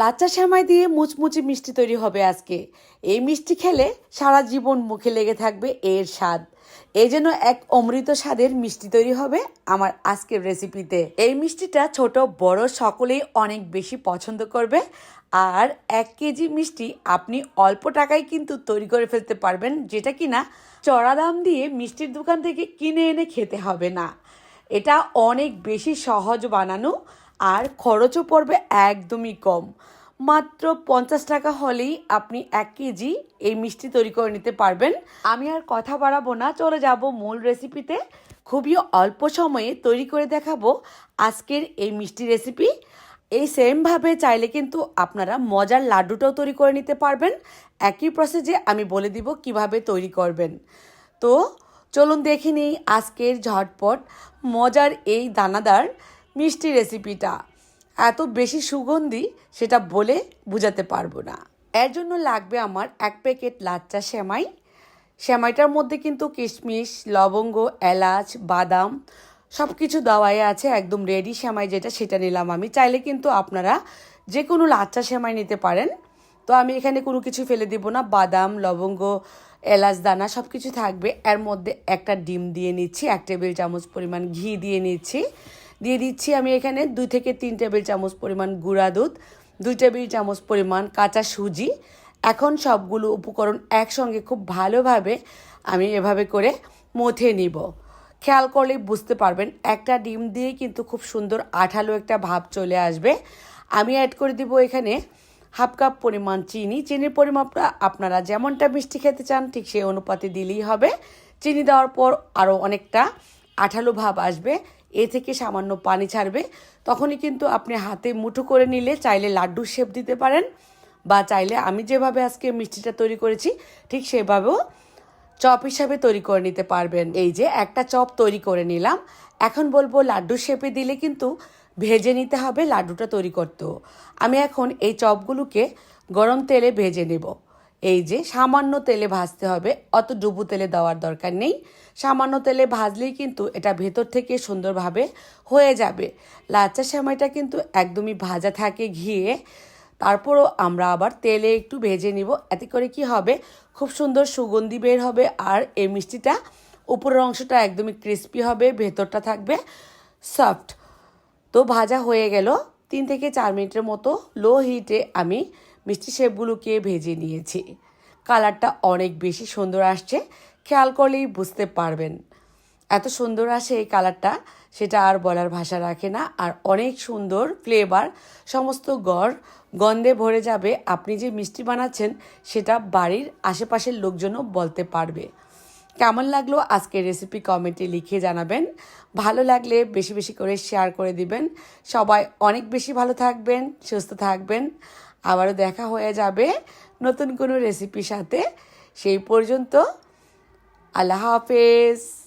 লাচ্চা সেমাই দিয়ে মুচমুচি মিষ্টি তৈরি হবে আজকে। এই মিষ্টি খেলে সারা জীবন মুখে লেগে থাকবে এর স্বাদ। এই যেন এক অমৃত স্বাদের মিষ্টি তৈরি হবে আমার আজকের রেসিপিতে। এই মিষ্টিটা ছোট, বড় সকলেই অনেক বেশি পছন্দ করবে। আর এক কেজি মিষ্টি আপনি অল্প টাকায় কিন্তু তৈরি করে ফেলতে পারবেন, যেটা কিনা চড়া দাম দিয়ে মিষ্টির দোকান থেকে কিনে এনে খেতে হবে না। এটা অনেক বেশি সহজ বানানো আর খরচও পড়বে একদমই কম। মাত্র পঞ্চাশ টাকা হলেই আপনি এক কেজি এই মিষ্টি তৈরি করে নিতে পারবেন। আমি আর কথা বাড়াবো না, চলে যাব মূল রেসিপিতে। খুবই অল্প সময়ে তৈরি করে দেখাবো আজকের এই মিষ্টি রেসিপি। এই সেমভাবে চাইলে কিন্তু আপনারা মজার লাড্ডুটাও তৈরি করে নিতে পারবেন। একই প্রসেসে আমি বলে দিব কীভাবে তৈরি করবেন। তো চলুন দেখে নিই আজকের ঝটপট মজার এই দানাদার মিষ্টি রেসিপিটা। এত বেশি সুগন্ধি সেটা বলে বোঝাতে পারব না। এর জন্য লাগবে আমার এক প্যাকেট লাচ্চা সেমাই। সেমাইটার মধ্যে কিন্তু কিশমিশ, লবঙ্গ, এলাচ, বাদাম সব কিছু দেওয়াই আছে, একদম রেডি সেমাই যেটা, সেটা নিলাম আমি। চাইলে কিন্তু আপনারা যে কোনো লাচ্চা সেমাই নিতে পারেন। তো আমি এখানে কোনো কিছু ফেলে দিব না। বাদাম, লবঙ্গ, এলাচ, দানা সব কিছু থাকবে। এর মধ্যে একটা ডিম দিয়ে নিচ্ছি, এক টেবিল চামচ পরিমাণ ঘি দিয়ে নিচ্ছি। দিয়ে দিচ্ছি আমি এখানে দুই থেকে তিন টেবিল চামচ পরিমাণ গুঁড়া দুধ, দুই টেবিল চামচ পরিমাণ কাঁচা সুজি। এখন সবগুলো উপকরণ একসঙ্গে খুব ভালোভাবে আমি এভাবে করে মথে নিব। খেয়াল করলে বুঝতে পারবেন, একটা ডিম দিয়ে কিন্তু খুব সুন্দর আঠালো একটা ভাব চলে আসবে। আমি অ্যাড করে দিব এখানে হাফ কাপ পরিমাণ চিনি। চিনির পরিমাপটা আপনারা যেমনটা মিষ্টি খেতে চান, ঠিক সেই অনুপাতে দিলেই হবে। চিনি দেওয়ার পর আরও অনেকটা আঠালো ভাব আসবে। এ থেকে সামান্য পানি ছাড়বে। তখনই কিন্তু আপনি হাতে মুঠো করে নিলে চাইলে লাড্ডুর শেপ দিতে পারেন বা চাইলে আমি যেভাবে আজকে মিষ্টিটা তৈরি করেছি, ঠিক সেভাবেও চপ হিসাবে তৈরি করে নিতে পারবেন। এই যে একটা চপ তৈরি করে নিলাম। এখন বলব লাড্ডু শেপে দিলে কিন্তু ভেজে নিতে হবে লাড্ডুটা তৈরি করতেও। আমি এখন এই চপগুলোকে গরম তেলে ভেজে নেব। এই যে সামান্য তেলে ভাজতে হবে, অত ডুবু তেলে দেওয়ার দরকার নেই। সামান্য তেলে ভাজলেই কিন্তু এটা ভেতর থেকে সুন্দরভাবে হয়ে যাবে। লাচ্চা সেমাইটা কিন্তু একদমই ভাজা থাকে ঘিয়ে। তারপরও আমরা আবার তেলে একটু ভেজে নিব, এতে করে কি হবে? খুব সুন্দর সুগন্ধি বের হবে আর এই মিষ্টিটা উপরের অংশটা একদমই ক্রিস্পি হবে, ভেতরটা থাকবে সফট তো ভাজা হয়ে গেল। তিন থেকে চার মিনিটের মতো লো হিটে আমি মিষ্টি শেপগুলোকে ভেজে নিয়েছি। কালারটা অনেক বেশি সুন্দর আসছে, খেয়াল করলেই বুঝতে পারবেন। এত সুন্দর আসে এই কালারটা, সেটা আর বলার ভাষা রাখে না। আর অনেক সুন্দর ফ্লেভার সমস্ত গড়, গন্ধে ভরে যাবে। আপনি যে মিষ্টি বানাচ্ছেন, সেটা বাড়ির আশেপাশের লোকজনও বলতে পারবে। কেমন লাগল আজকের রেসিপি কমেন্টে লিখে জানাবেন। ভালো লাগলে বেশি বেশি করে শেয়ার করে দিবেন। সবাই অনেক বেশি ভালো থাকবেন, সুস্থ থাকবেন। আবারও দেখা হয়ে যাবে নতুন কোনো রেসিপির সাথে। সেই পর্যন্ত আল্লাহ হাফেজ।